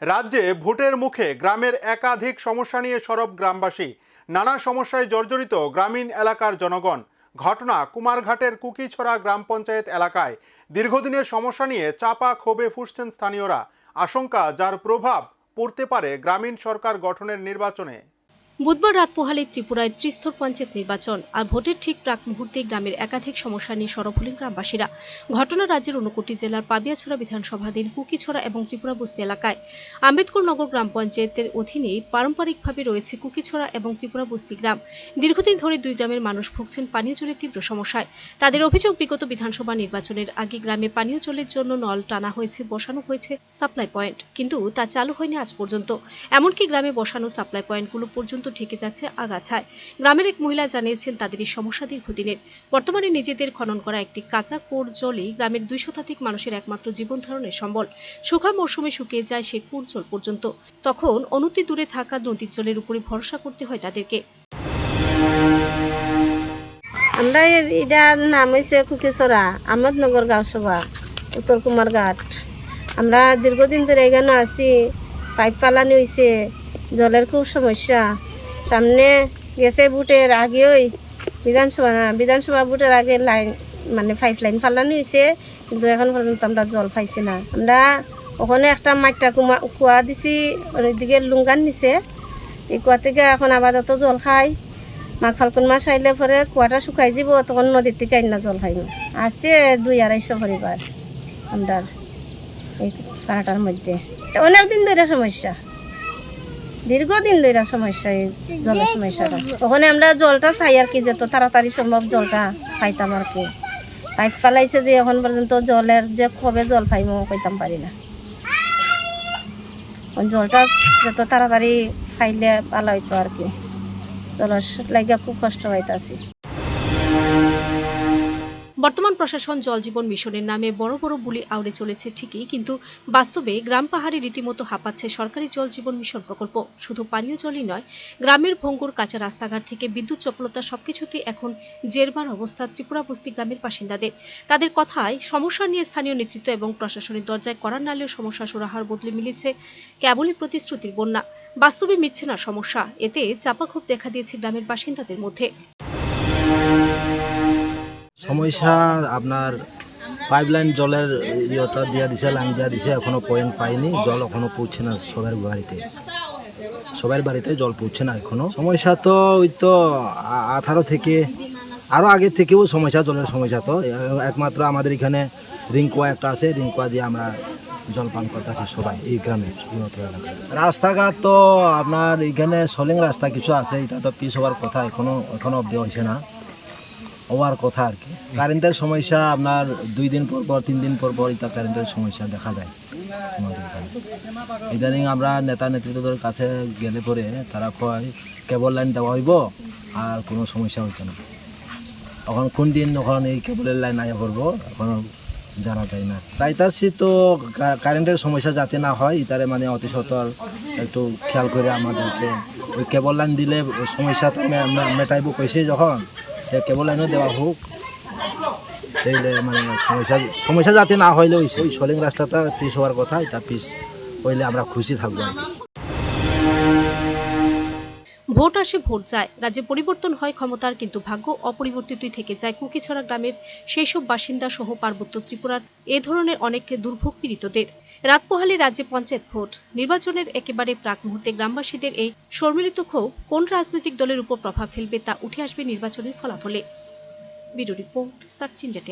রাজ্যে ভোটের মুখে গ্রামের একাধিক সমস্যা নিয়ে সরব গ্রামবাসী। নানা সমস্যায় জর্জরিত গ্রামীণ এলাকার জনগণ। ঘটনা কুমারঘাটের কুকিছড়া গ্রাম পঞ্চায়েত এলাকায়। দীর্ঘদিনের সমস্যা নিয়ে চাপা ক্ষোভে ফুসছেন স্থানীয়রা। আশঙ্কা যার প্রভাব পড়তে পারে গ্রামীণ সরকার গঠনের নির্বাচনে। বুধবার রাত পোহালে ত্রিপুরায় ত্রিস্তর পঞ্চায়েত নির্বাচন আর ভোটের ঠিক প্রাক মুহূর্তে গ্রামের একাধিক সমস্যা নিয়ে সরব হলেন গ্রামবাসীরা। ঘটনা রাজ্যের ঊনকোটি জেলার পাবিয়াছড়া বিধানসভাধীন কুকিছড়া এবং ত্রিপুরা বস্তি এলাকায়। আম্বেদকর নগর গ্রাম পঞ্চায়েতের অধীনে পারম্পরিকভাবে রয়েছে কুকিছড়া এবং ত্রিপুরা বস্তি গ্রাম। দীর্ঘদিন ধরে দুই গ্রামের মানুষ ভুগছেন পানীয় জলের তীব্র সমস্যায়। তাদের অভিযোগ, বিগত বিধানসভা নির্বাচনের আগে গ্রামে পানীয় জলের জন্য নল টানা হয়েছে, বসানো হয়েছে সাপ্লাই পয়েন্ট। কিন্তু তা চালু হয়নি আজ পর্যন্ত। এমনকি গ্রামে বসানো সাপ্লাই পয়েন্টগুলো পর্যন্ত ঠেকে যাচ্ছে আগাছায়। গ্রামের এক মহিলা জানিয়েছেন তাদের এই সমস্যা দীর্ঘদিনের বর্তমানে নিজেদের খনন করা একটি কাঁচা কোর জলই গ্রামের দুই শতাধিক মানুষের একমাত্র জীবন ধারণের সম্বল। শুখা মৌসুমে শুকিয়ে যায় সে কুর জল পর্যন্ত। তখন অনতি দূরে থাকা নদীর জলের উপরে ভরসা করতে হয় তাদেরকে। আমরা এটার নাম হয়েছে কুকিসরা আহমদনগর গাঁও সভা, উত্তর কুমারঘাট। আমরা দীর্ঘদিন ধরে এখানে আছি, পাইপ পালানি হয়েছে জলের খুব সমস্যা। সামনে গেছে বুটের আগে ওই বিধানসভা না বিধানসভা বুটের আগে লাইন মানে পাইপ লাইন ফালানো হয়েছে, কিন্তু এখন পর্যন্ত আমরা জল পাইছি না। আমরা ওখানে একটা মাইটা কুমা, কুয়া দিছি ওইদিকে লুঙ্গান নিছে। এই কুয়া থেকে এখন আপাতত জল খাই। মাঘ ফাল্গুন মাস আইলে পরে কুয়াটা শুকাই যাব, তখন নদীর থেকে আইনা জল খাইম আছে দুই আড়াইশো পরিবার, আমরা এই পাড়াটার মধ্যে। অনেক দিন ধরে সমস্যা। দীর্ঘদিন লইরা সমস্যা এই জলের সমস্যাটা। ওখানে আমরা জলটা চাই আর কি যত তাড়াতাড়ি সম্ভব জলটা পাইতাম আর কি। পাইপ পালাইছে যে এখন পর্যন্ত জলের যে কবে জল পাইমো কইতাম পারি না। জলটা যত তাড়াতাড়ি খাইলে ভালো হইতো আর কি। জলের লাগে খুব কষ্ট হইতাছি বর্তমান প্রশাসন জল জীবন মিশনের নামে বড় বড় বুলি আউড়ে চলেছে ঠিকই, কিন্তু বাস্তবে গ্রাম পাহাড়ে রীতিমতো হাঁপাচ্ছে সরকারি জল জীবন মিশন প্রকল্প। শুধু পানীয় জলই নয়, গ্রামের ভঙ্গুর কাঁচা রাস্তাঘাট থেকে বিদ্যুৎ চপলতা সবকিছুতে এখন জেরবার অবস্থা ত্রিপুরা বস্তি গ্রামের বাসিন্দাদের। তাদের কথায় সমস্যা নিয়ে স্থানীয় নেতৃত্ব এবং প্রশাসনের দরজায় করার নালেও সমস্যা সুরাহার বদলে মিলেছে কেবলই প্রতিশ্রুতির বন্যা। বাস্তবে মিটছে না সমস্যা, এতে চাপাক্ষোভ দেখা দিয়েছে গ্রামের বাসিন্দাদের মধ্যে। সমস্যা, আপনার পাইপলাইন জলের ইয়েটা দিয়া দিছে লাইন দিয়া দিছে, এখনও পয়েন্ট পাইনি, জল এখনও পৌঁছে না সবার বাড়িতে। সবার বাড়িতে জল পৌঁছে না এখনও। সমস্যা তো ওই তো আঠারো থেকে আরও আগে থেকেও সমস্যা, জলের সমস্যা তো। একমাত্র আমাদের এখানে রিঙ্কুয়া একটা আছে রিঙ্কুয়া দিয়ে আমরা জল পান করতেছি সবাই, এই গ্রামে রাস্তাঘাট তো আপনার এখানে সলিং রাস্তা কিছু আছে, এটা তো পিস হওয়ার কথা, এখনও এখনও অব্দি হয়েছে না। হওয়ার কথা আর কি। কারেন্টের সমস্যা আপনার দুই দিন পর পর, তিন দিন পর পর এটা কারেন্টের সমস্যা দেখা যায় ইদানিং আমরা নেতা নেতৃত্বদের কাছে গেলে পরে তারা কয়, কেবল লাইন দেওয়া হইব আর কোনো সমস্যা হইতো না। এখন কোন দিন এখন এই কেবলের লাইন আয়া করব এখনও জানা যায় না। চাইতাছি তো কারেন্টের সমস্যা যাতে না হয় ইতারে মানে অতি সত্তর একটু খেয়াল করে আমাদেরকে। ওই কেবল লাইন দিলে সমস্যাটা মে- মে- মেটাইব কইছে যখন কেবল লাইনও দেওয়া হোক, তাইলে মানে সমস্যা সমস্যা যাতে না হইলে ওই ওই সলিং রাস্তাটা পিস হওয়ার কথা, এটা পিস হইলে আমরা খুশি থাকব আর কি। ভোট আসে, ভোট যায়। রাজ্যে পরিবর্তন হয় ক্ষমতার, কিন্তু ভাগ্য অপরিবর্তিতই থেকে যায়। কুকিছড়া গ্রামের সেই সব বাসিন্দা সহ পার্বত্য ত্রিপুরার এ ধরনের অনেক দুর্ভোগ পীড়িতদের। রাত পোহালে রাজ্যে পঞ্চায়েত ভোট। নির্বাচনের একেবারে প্রাক মুহূর্তে গ্রামবাসীদের এই সম্মিলিত ক্ষোভ কোন রাজনৈতিক দলের উপর প্রভাব ফেলবে তা উঠে আসবে নির্বাচনের ফলাফলে। Bureau report, search India